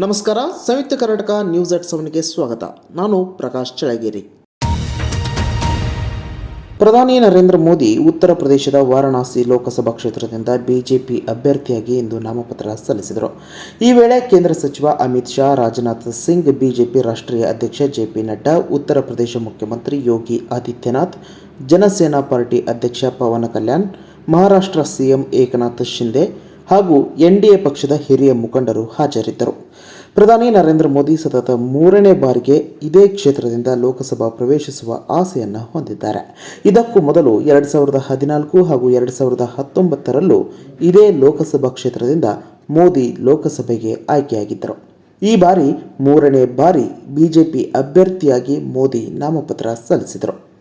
ನಮಸ್ಕಾರ, Samyukta Karnataka news at ಸೆವೆನ್ಗೆ ಸ್ವಾಗತ. ನಾನು ಪ್ರಕಾಶ್ ಚಳಗೇರಿ ಪ್ರಧಾನಿ ನರೇಂದ್ರ ಮೋದಿ ಉತ್ತರ ಪ್ರದೇಶದ ವಾರಣಾಸಿ ಲೋಕಸಭಾ ಕ್ಷೇತ್ರದಿಂದ ಬಿಜೆಪಿ ಅಭ್ಯರ್ಥಿಯಾಗಿ ಇಂದು ನಾಮಪತ್ರ ಸಲ್ಲಿಸಿದರು. ಈ ವೇಳೆ ಕೇಂದ್ರ ಸಚಿವ ಅಮಿತ್ ಶಾ, ರಾಜನಾಥ್ ಸಿಂಗ್, ಬಿಜೆಪಿ ರಾಷ್ಟ್ರೀಯ ಅಧ್ಯಕ್ಷ ಜೆ ಪಿ ನಡ್ಡಾ, ಉತ್ತರ ಪ್ರದೇಶ ಮುಖ್ಯಮಂತ್ರಿ ಯೋಗಿ ಆದಿತ್ಯನಾಥ್, ಜನಸೇನಾ ಪಾರ್ಟಿ ಅಧ್ಯಕ್ಷ ಪವನ್ ಕಲ್ಯಾಣ್, ಮಹಾರಾಷ್ಟ್ರ ಸಿಎಂ ಏಕನಾಥ್ ಶಿಂದೆ ಹಾಗೂ ಎನ್ಡಿಎ ಪಕ್ಷದ ಹಿರಿಯ ಮುಖಂಡರು ಹಾಜರಿದ್ದರು. ಪ್ರಧಾನಿ ನರೇಂದ್ರ ಮೋದಿ ಸತತ ಮೂರನೇ ಬಾರಿಗೆ ಇದೇ ಕ್ಷೇತ್ರದಿಂದ ಲೋಕಸಭಾ ಪ್ರವೇಶಿಸುವ ಆಸೆಯನ್ನು ಹೊಂದಿದ್ದಾರೆ. ಇದಕ್ಕೂ ಮೊದಲು ಎರಡು ಸಾವಿರದ ಹದಿನಾಲ್ಕು ಹಾಗೂ ಎರಡು ಸಾವಿರದ ಹತ್ತೊಂಬತ್ತರಲ್ಲೂ ಇದೇ ಲೋಕಸಭಾ ಕ್ಷೇತ್ರದಿಂದ ಮೋದಿ ಲೋಕಸಭೆಗೆ ಆಯ್ಕೆಯಾಗಿದ್ದರು. ಈ ಬಾರಿ ಮೂರನೇ ಬಾರಿ ಬಿಜೆಪಿ ಅಭ್ಯರ್ಥಿಯಾಗಿ ಮೋದಿ ನಾಮಪತ್ರ ಸಲ್ಲಿಸಿದರು.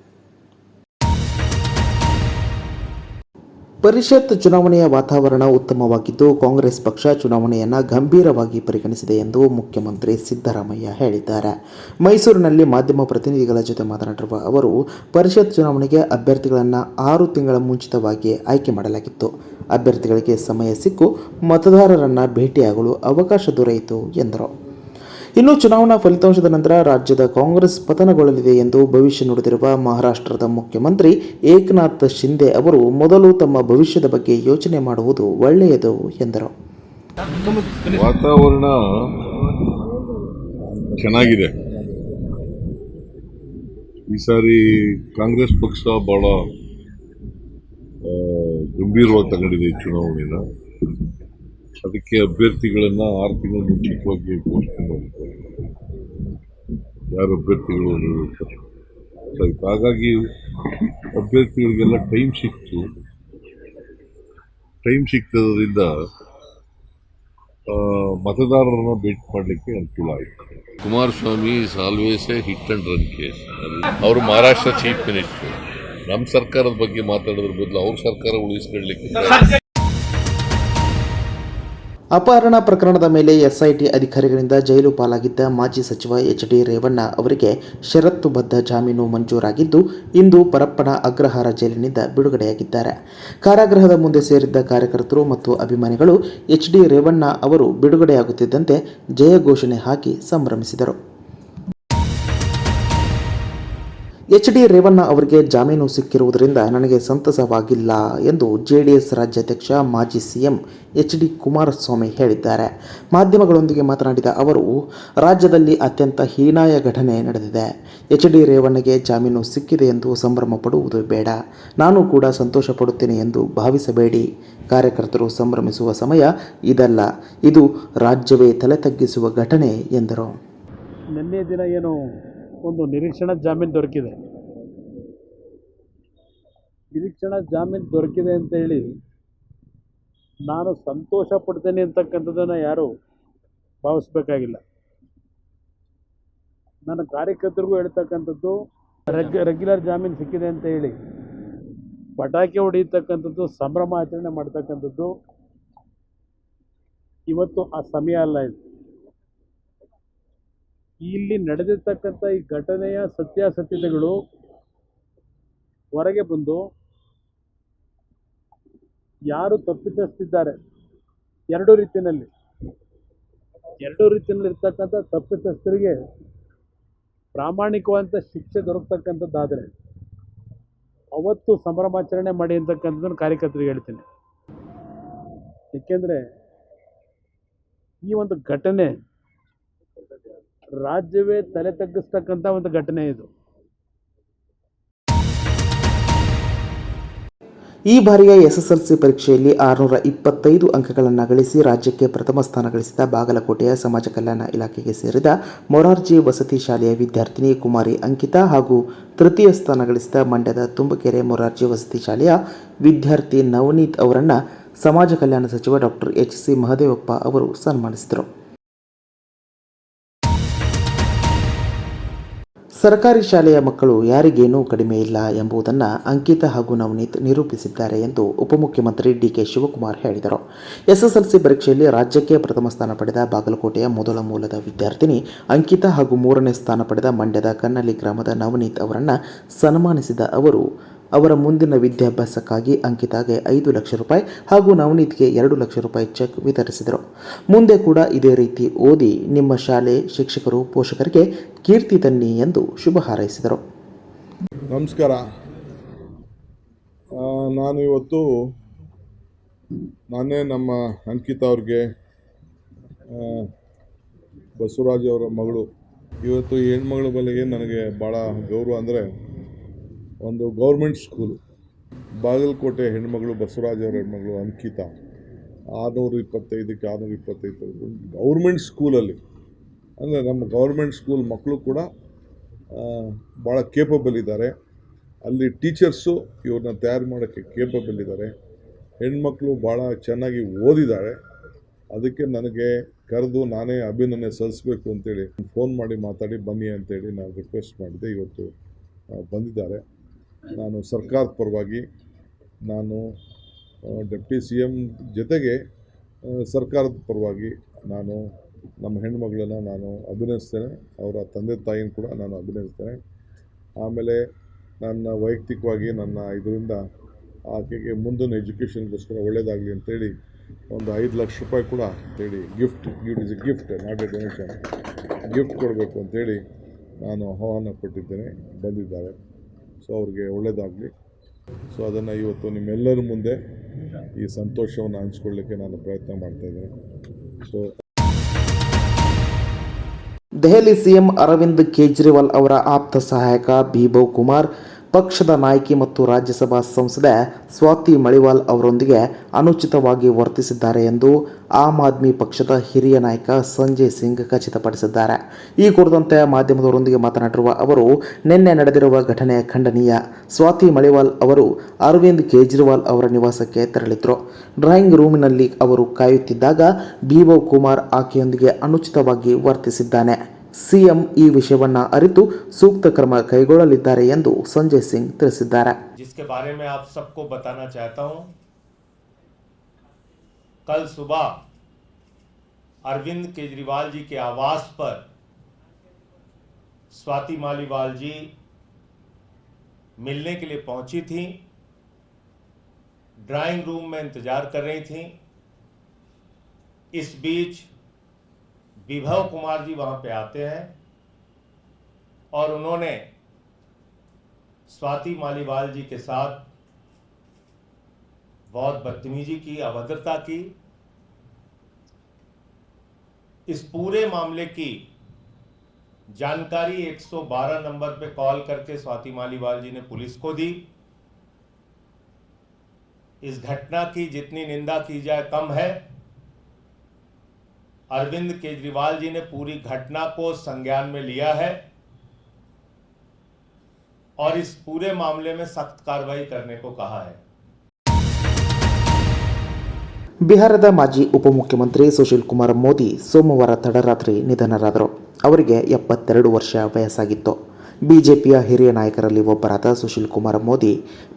ಪರಿಷತ್ ಚುನಾವಣೆಯ ವಾತಾವರಣ ಉತ್ತಮವಾಗಿದ್ದು ಕಾಂಗ್ರೆಸ್ ಪಕ್ಷ ಚುನಾವಣೆಯನ್ನು ಗಂಭೀರವಾಗಿ ಪರಿಗಣಿಸಿದೆ ಎಂದು ಮುಖ್ಯಮಂತ್ರಿ ಸಿದ್ದರಾಮಯ್ಯ ಹೇಳಿದ್ದಾರೆ. ಮೈಸೂರಿನಲ್ಲಿ ಮಾಧ್ಯಮ ಪ್ರತಿನಿಧಿಗಳ ಜೊತೆ ಮಾತನಾಡಿರುವ ಅವರು, ಪರಿಷತ್ ಚುನಾವಣೆಗೆ ಅಭ್ಯರ್ಥಿಗಳನ್ನು ಆರು ತಿಂಗಳ ಮುಂಚಿತವಾಗಿ ಆಯ್ಕೆ ಮಾಡಲಾಗಿತ್ತು. ಅಭ್ಯರ್ಥಿಗಳಿಗೆ ಸಮಯ ಸಿಕ್ಕು, ಮತದಾರರನ್ನು ಭೇಟಿಯಾಗಲು ಅವಕಾಶ ದೊರೆಯಿತು ಎಂದರು. ಇನ್ನು ಚುನಾವಣಾ ಫಲಿತಾಂಶದ ನಂತರ ರಾಜ್ಯದ ಕಾಂಗ್ರೆಸ್ ಪತನಗೊಳ್ಳಲಿದೆ ಎಂದು ಭವಿಷ್ಯ ನುಡಿದಿರುವ ಮಹಾರಾಷ್ಟ್ರದ ಮುಖ್ಯಮಂತ್ರಿ ಏಕನಾಥ್ ಶಿಂದೆ ಅವರು ಮೊದಲು ತಮ್ಮ ಭವಿಷ್ಯದ ಬಗ್ಗೆ ಯೋಚನೆ ಮಾಡುವುದು ಒಳ್ಳೆಯದು ಎಂದರು. ವಾತಾವರಣ ಚೆನ್ನಾಗಿದೆ. ಈ ಸಾರಿ ಕಾಂಗ್ರೆಸ್ ಪಕ್ಷ ಬಹಳ ಗಂಭೀರವಾಗಿ ತಗೊಂಡಿದೆ ಚುನಾವಣೆನ. ಅದಕ್ಕೆ ಅಭ್ಯರ್ಥಿಗಳನ್ನು ಆರು ತಿಂಗಳು ಮುಂಚಿತವಾಗಿ ಘೋಷಣೆ ಮಾಡಿದ್ದಾರೆ. ಯಾರು ಅಭ್ಯರ್ಥಿಗಳು. ಹಾಗಾಗಿ ಅಭ್ಯರ್ಥಿಗಳಿಗೆಲ್ಲ ಟೈಮ್ ಸಿಕ್ತು. ಟೈಮ್ ಸಿಕ್ತದ್ರಿಂದ ಮತದಾರರನ್ನ ಭೇಟಿ ಮಾಡಲಿಕ್ಕೆ ಅನುಕೂಲ ಆಯಿತು. Kumaraswamy is always a hit and run case ಅವರು ಮಹಾರಾಷ್ಟ್ರ ಚೀಫ್ ಮಿನಿಸ್ಟರ್ ನಮ್ಮ ಸರ್ಕಾರದ ಬಗ್ಗೆ ಮಾತಾಡೋದ್ರ ಬದಲು ಅವ್ರ ಸರ್ಕಾರ ಉಳಿಸ್ಕೊಳ್ಳಿಕ್ಕೆ ಅಪಹರಣ ಪ್ರಕರಣದ ಮೇಲೆ ಎಸ್ಐಟಿ ಅಧಿಕಾರಿಗಳಿಂದ ಜೈಲು ಪಾಲಾಗಿದ್ದ ಮಾಜಿ ಸಚಿವ ಎಚ್ ಡಿ ರೇವಣ್ಣ ಅವರಿಗೆ ಷರತ್ತುಬದ್ಧ ಜಾಮೀನು ಮಂಜೂರಾಗಿದ್ದು, ಇಂದು ಪರಪ್ಪನ ಅಗ್ರಹಾರ ಜೈಲಿನಿಂದ ಬಿಡುಗಡೆಯಾಗಿದ್ದಾರೆ. ಕಾರಾಗೃಹದ ಮುಂದೆ ಸೇರಿದ್ದ ಕಾರ್ಯಕರ್ತರು ಮತ್ತು ಅಭಿಮಾನಿಗಳು ಎಚ್ ಡಿ ರೇವಣ್ಣ ಅವರು ಬಿಡುಗಡೆಯಾಗುತ್ತಿದ್ದಂತೆ ಜಯ ಘೋಷಣೆ ಹಾಕಿ ಸಂಭ್ರಮಿಸಿದರು. ಎಚ್ ಡಿ ರೇವಣ್ಣ ಅವರಿಗೆ ಜಾಮೀನು ಸಿಕ್ಕಿರುವುದರಿಂದ ನನಗೆ ಸಂತಸವಾಗಿಲ್ಲ ಎಂದು ಜೆಡಿಎಸ್ ರಾಜ್ಯಾಧ್ಯಕ್ಷ ಮಾಜಿ ಸಿಎಂ ಎಚ್ ಡಿ ಕುಮಾರಸ್ವಾಮಿ ಹೇಳಿದ್ದಾರೆ. ಮಾಧ್ಯಮಗಳೊಂದಿಗೆ ಮಾತನಾಡಿದ ಅವರು, ರಾಜ್ಯದಲ್ಲಿ ಅತ್ಯಂತ ಹೀನಾಯ ಘಟನೆ ನಡೆದಿದೆ. ಎಚ್ ಡಿ ರೇವಣ್ಣಗೆ ಜಾಮೀನು ಸಿಕ್ಕಿದೆ ಎಂದು ಸಂಭ್ರಮ ಪಡುವುದು ಬೇಡ. ನಾನು ಕೂಡ ಸಂತೋಷ ಪಡುತ್ತೇನೆ ಎಂದು ಭಾವಿಸಬೇಡಿ. ಕಾರ್ಯಕರ್ತರು ಸಂಭ್ರಮಿಸುವ ಸಮಯ ಇದಲ್ಲ. ಇದು ರಾಜ್ಯವೇ ತಲೆ ತಗ್ಗಿಸುವ ಘಟನೆ ಎಂದರು. ನಿನ್ನೆ ದಿನ ಏನು ಒಂದು ನಿರೀಕ್ಷಣಾ ಜಾಮೀನು ದೊರಕಿದೆ. ನಿರೀಕ್ಷಣಾ ಜಾಮೀನು ದೊರಕಿದೆ ಅಂತ ಹೇಳಿ ನಾನು ಸಂತೋಷ ಪಡ್ತೇನೆ ಅಂತಕ್ಕಂಥದ್ದನ್ನು ಯಾರು ಭಾವಿಸ್ಬೇಕಾಗಿಲ್ಲ. ನನ್ನ ಕಾರ್ಯಕರ್ತರಿಗೂ ಹೇಳ್ತಕ್ಕಂಥದ್ದು, ರೆಗ್ ರೆಗ್ಯುಲರ್ ಜಾಮೀನು ಸಿಕ್ಕಿದೆ ಅಂತ ಹೇಳಿ ಪಟಾಕಿ ಹೊಡೆಯತಕ್ಕಂಥದ್ದು ಸಂಭ್ರಮ ಆಚರಣೆ ಮಾಡ್ತಕ್ಕಂಥದ್ದು, ಇವತ್ತು ಆ ಸಮಯ ಅಲ್ಲ ಇದು. ಇಲ್ಲಿ ನಡೆದಿರ್ತಕ್ಕಂಥ ಈ ಘಟನೆಯ ಸತ್ಯಾಸತ್ಯತೆಗಳು ಹೊರಗೆ ಬಂದು ಯಾರು ತಪ್ಪಿತಸ್ಥಿದ್ದಾರೆ? ಎರಡು ರೀತಿಯಲ್ಲಿ. ಎರಡು ರೀತಿಯಲ್ಲಿ ಇರ್ತಕ್ಕಂಥ ತಪ್ಪಿತಸ್ಥರಿಗೆ ಪ್ರಾಮಾಣಿಕವಾದಂಥ ಶಿಕ್ಷೆ ದೊರಕತಕ್ಕಂಥದ್ದಾದರೆ ಅವತ್ತು ಸಂಭ್ರಮಾಚರಣೆ ಮಾಡಿ ಅಂತಕ್ಕಂಥದ್ದನ್ನು ಕಾರ್ಯಕರ್ತರಿಗೆ ಹೇಳ್ತೀನಿ. ಏಕೆಂದರೆ ಈ ಒಂದು ಘಟನೆ ರಾಜ್ಯವೇ ತಲೆ ತಗ್ಗಿಸ್ತಕ್ಕಂಥ ಒಂದು ಘಟನೆ ಇದು. ಈ ಬಾರಿಯ ಎಸ್ಎಸ್ಎಲ್ಸಿ ಪರೀಕ್ಷೆಯಲ್ಲಿ ಆರುನೂರ ಇಪ್ಪತ್ತೈದು ಅಂಕಗಳನ್ನು ಗಳಿಸಿ ರಾಜ್ಯಕ್ಕೆ ಪ್ರಥಮ ಸ್ಥಾನ ಗಳಿಸಿದ ಬಾಗಲಕೋಟೆಯ ಸಮಾಜ ಕಲ್ಯಾಣ ಇಲಾಖೆಗೆ ಸೇರಿದ ಮೊರಾರ್ಜಿ ವಸತಿ ಶಾಲೆಯ ವಿದ್ಯಾರ್ಥಿನಿ ಕುಮಾರಿ ಅಂಕಿತಾ ಹಾಗೂ ತೃತೀಯ ಸ್ಥಾನ ಗಳಿಸಿದ ಮಂಡ್ಯದ ತುಂಬಕೆರೆ ಮೊರಾರ್ಜಿ ವಸತಿ ಶಾಲೆಯ ವಿದ್ಯಾರ್ಥಿ ನವನೀತ್ ಅವರನ್ನು ಸಮಾಜ ಕಲ್ಯಾಣ ಸಚಿವ ಡಾಕ್ಟರ್ ಎಚ್ ಸಿ ಮಹದೇವಪ್ಪ ಅವರು ಸನ್ಮಾನಿಸಿದರು. ಸರ್ಕಾರಿ ಶಾಲೆಯ ಮಕ್ಕಳು ಯಾರಿಗೇನೂ ಕಡಿಮೆ ಇಲ್ಲ ಎಂಬುದನ್ನು ಅಂಕಿತ ಹಾಗೂ ನವನೀತ್ ನಿರೂಪಿಸಿದ್ದಾರೆ ಎಂದು ಉಪಮುಖ್ಯಮಂತ್ರಿ ಡಿಕೆ ಶಿವಕುಮಾರ್ ಹೇಳಿದರು. ಎಸ್ಎಸ್ಎಲ್ಸಿ ಪರೀಕ್ಷೆಯಲ್ಲಿ ರಾಜ್ಯಕ್ಕೆ ಪ್ರಥಮ ಸ್ಥಾನ ಪಡೆದ ಬಾಗಲಕೋಟೆಯ ಮೊದಲ ಮೂಲದ ವಿದ್ಯಾರ್ಥಿನಿ ಅಂಕಿತ ಹಾಗೂ ಮೂರನೇ ಸ್ಥಾನ ಪಡೆದ ಮಂಡ್ಯದ ಕನ್ನಲಿ ಗ್ರಾಮದ ನವನೀತ್ ಅವರನ್ನು ಸನ್ಮಾನಿಸಿದ ಅವರು ಅವರ ಮುಂದಿನ ವಿದ್ಯಾಭ್ಯಾಸಕ್ಕಾಗಿ ಅಂಕಿತಾಗೆ ಐದು ಲಕ್ಷ ರೂಪಾಯಿ ಹಾಗೂ ನವನೀತ್ಗೆ ಎರಡು ಲಕ್ಷ ರೂಪಾಯಿ ಚೆಕ್ ವಿತರಿಸಿದರು. ಮುಂದೆ ಕೂಡ ಇದೇ ರೀತಿ ಓದಿ ನಿಮ್ಮ ಶಾಲೆ ಶಿಕ್ಷಕರು, ಪೋಷಕರಿಗೆ ಕೀರ್ತಿ ತನ್ನಿ ಎಂದು ಶುಭ ಹಾರೈಸಿದರು. ನಮಸ್ಕಾರ. ನಾನು ಇವತ್ತು ನಾನೇ ನಮ್ಮ ಅಂಕಿತಾ ಅವ್ರಿಗೆ ಬಸವರಾಜ್ ಅವರ ಮಗಳು. ಇವತ್ತು ಹೆಣ್ಮಗಳ ಬಲೆಗೆ ನನಗೆ ಭಾಳ ಗೌರವ ಅಂದರೆ ಒಂದು ಗೌರ್ಮೆಂಟ್ ಸ್ಕೂಲು ಬಾಗಲಕೋಟೆ ಹೆಣ್ಮಗಳು ಬಸವರಾಜ್ ಅವರ ಹೆಣ್ಮಗಳು ಅಂಕಿತಾ, ಆರುನೂರ ಇಪ್ಪತ್ತೈದಕ್ಕೆ ಆರುನೂರ ಇಪ್ಪತ್ತೈದು ಗೌರ್ಮೆಂಟ್ ಸ್ಕೂಲಲ್ಲಿ ಅಂದರೆ ನಮ್ಮ ಗೌರ್ಮೆಂಟ್ ಸ್ಕೂಲ್ ಮಕ್ಕಳು ಕೂಡ ಭಾಳ ಕೇಪಬಲ್ ಇದ್ದಾರೆ. ಅಲ್ಲಿ ಟೀಚರ್ಸು ಇವ್ರನ್ನ ತಯಾರು ಮಾಡೋಕ್ಕೆ ಕೇಪಬಲ್ ಇದ್ದಾರೆ. ಹೆಣ್ಮಕ್ಳು ಭಾಳ ಚೆನ್ನಾಗಿ ಓದಿದ್ದಾರೆ. ಅದಕ್ಕೆ ನನಗೆ ಕರೆದು ನಾನೇ ಅಭಿನಂದನೆ ಸಲ್ಲಿಸಬೇಕು ಅಂತೇಳಿ ಫೋನ್ ಮಾಡಿ ಮಾತಾಡಿ ಬನ್ನಿ ಅಂತೇಳಿ ನಾನು ರಿಕ್ವೆಸ್ಟ್ ಮಾಡಿದೆ. ಇವತ್ತು ಬಂದಿದ್ದಾರೆ. ನಾನು ಸರ್ಕಾರದ ಪರವಾಗಿ ನಾನು ಡೆಪ್ಟಿ ಸಿ ಎಂ ಜೊತೆಗೆ ಸರ್ಕಾರದ ಪರವಾಗಿ ನಾನು ನಮ್ಮ ಹೆಣ್ಮಗಳನ್ನ ನಾನು ಅಭಿನಯಿಸ್ತೇನೆ ಅವರ ತಂದೆ ತಾಯಿನ ಕೂಡ ನಾನು ಅಭಿನಯಿಸ್ತೇನೆ ಆಮೇಲೆ ನನ್ನ ವೈಯಕ್ತಿಕವಾಗಿ ನನ್ನ ಇದರಿಂದ ಆಕೆಗೆ ಮುಂದಿನ ಎಜುಕೇಷನ್ಗೋಸ್ಕರ ಒಳ್ಳೆಯದಾಗಲಿ ಅಂತೇಳಿ ಒಂದು ಐದು ಲಕ್ಷ ರೂಪಾಯಿ ಕೂಡ ಹೇಳಿ gift gift is a gift, not a donation. Gift ಕೊಡಬೇಕು ಅಂತೇಳಿ ನಾನು ಆಹ್ವಾನ ಕೊಟ್ಟಿದ್ದೇನೆ, ಬಂದಿದ್ದಾರೆ. ಸೊ ಅವ್ರಿಗೆ ಒಳ್ಳೆಯದಾಗಲಿ ಸೊ ಅದನ್ನು ಇವತ್ತು ನಿಮ್ಮೆಲ್ಲರ ಮುಂದೆ ಈ ಸಂತೋಷವನ್ನು ಹಂಚ್ಕೊಳ್ಳಿಕ್ಕೆ ನಾನು ಪ್ರಯತ್ನ ಮಾಡ್ತಾಯಿದ್ದೇನೆ ಸೊ ದೆಹಲಿ ಸಿಎಂ ಅರವಿಂದ್ ಕೇಜ್ರಿವಾಲ್ ಅವರ ಆಪ್ತ ಸಹಾಯಕ ಬಿಭವ್ ಕುಮಾರ್ ಪಕ್ಷದ ನಾಯಕಿ ಮತ್ತು ರಾಜ್ಯಸಭಾ ಸಂಸದೆ ಸ್ವಾತಿ ಮಳಿವಾಲ್ ಅವರೊಂದಿಗೆ ಅನುಚಿತವಾಗಿ ವರ್ತಿಸಿದ್ದಾರೆ ಎಂದು ಆಮ್ ಆದ್ಮಿ ಪಕ್ಷದ ಹಿರಿಯ ನಾಯಕ ಸಂಜಯ್ ಸಿಂಗ್ ಖಚಿತಪಡಿಸಿದ್ದಾರೆ. ಈ ಕುರಿತಂತೆ ಮಾಧ್ಯಮದವರೊಂದಿಗೆ ಮಾತನಾಡಿರುವ ಅವರು, ನಿನ್ನೆ ನಡೆದಿರುವ ಘಟನೆ ಖಂಡನೀಯ. ಸ್ವಾತಿ ಮಳಿವಾಲ್ ಅವರು ಅರವಿಂದ್ ಕೇಜ್ರಿವಾಲ್ ಅವರ ನಿವಾಸಕ್ಕೆ ತೆರಳಿದ್ರು. ಡ್ರಾಯಿಂಗ್ ರೂಮಿನಲ್ಲಿ ಅವರು ಕಾಯುತ್ತಿದ್ದಾಗ ಬಿಒ ಕುಮಾರ್ ಆಕೆಯೊಂದಿಗೆ ಅನುಚಿತವಾಗಿ ವರ್ತಿಸಿದ್ದಾನೆ. ಸಿಎಂ ಈ ವಿಷಯವನ್ನ ಅರಿತು ಸೂಕ್ತ ಕ್ರಮ ಕೈಗೊಳ್ಳಲಿದ್ದಾರೆ ಎಂದು ಸಂಜಯ್ ಸಿಂಗ್ ತಿಳಿಸಿದ್ದಾರೆ जिसके बारे में आप सबको बताना चाहता हूं कल सुबह अरविंद केजरीवाल जी के आवास पर स्वाति मालीवाल जी मिलने के लिए पहुंची थी ड्राइंग रूम में इंतजार कर रही थी इस बीच विभव कुमार जी वहाँ पे आते हैं और उन्होंने स्वाति मालीवाल जी के साथ बहुत बदतमीजी की, अभद्रता की, इस पूरे मामले की जानकारी 112 नंबर पे कॉल करके स्वाति मालीवाल जी ने पुलिस को दी। इस घटना की जितनी निंदा की जाए, कम है। अरविंद केजरीवाल जी ने पूरी घटना को संज्ञान में लिया है और इस पूरे मामले में सख्त कार्रवाई करने को कहा है ಬಿಹಾರದ ಮಾಜಿ ಉಪಮುಖ್ಯಮಂತ್ರಿ ಸುಶೀಲ್ ಕುಮಾರ್ ಮೋದಿ ಸೋಮವಾರ ತಡರಾತ್ರಿ ನಿಧನರಾದರು ಅವರಿಗೆ ಎಪ್ಪತ್ತೆರಡು ವರ್ಷ ವಯಸ್ಸಾಗಿತ್ತು ಬಿಜೆಪಿಯ ಹಿರಿಯ ನಾಯಕರಲ್ಲಿ ಒಬ್ಬರಾದ ಸುಶೀಲ್ ಕುಮಾರ್ ಮೋದಿ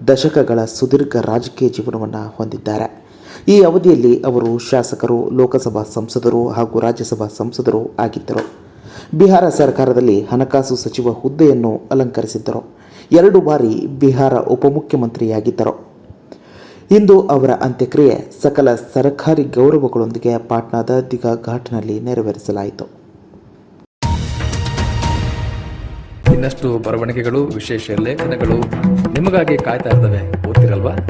ದಶಕಗಳ ಸುದೀರ್ಘ ರಾಜಕೀಯ ಜೀವನವನ್ನು ಹೊಂದಿದ್ದಾರೆ ಈ ಅವಧಿಯಲ್ಲಿ ಅವರು ಶಾಸಕರು, ಲೋಕಸಭಾ ಸಂಸದರು ಹಾಗೂ ರಾಜ್ಯಸಭಾ ಸಂಸದರು ಆಗಿದ್ದರು. ಬಿಹಾರ ಸರ್ಕಾರದಲ್ಲಿ ಹಣಕಾಸು ಸಚಿವ ಹುದ್ದೆಯನ್ನು ಅಲಂಕರಿಸಿದ್ದರು. ಎರಡು ಬಾರಿ ಬಿಹಾರ ಉಪಮುಖ್ಯಮಂತ್ರಿಯಾಗಿದ್ದರು. ಇಂದು ಅವರ ಅಂತ್ಯಕ್ರಿಯೆ ಸಕಲ ಸರ್ಕಾರಿ ಗೌರವಗಳೊಂದಿಗೆ ಪಾಟ್ನಾದ ದಿಘಾ ಘಾಟ್ನಲ್ಲಿ ನೆರವೇರಿಸಲಾಯಿತು. ಇನ್ನಷ್ಟು ಬರವಣಿಗೆಗಳು, ವಿಶೇಷ ಲೇಖನಗಳು ನಿಮಗಾಗಿ ಕಾಯ್ತಾ ಇರ್ತವೆ. ಓದ್ತಿರಲ್ವಾ?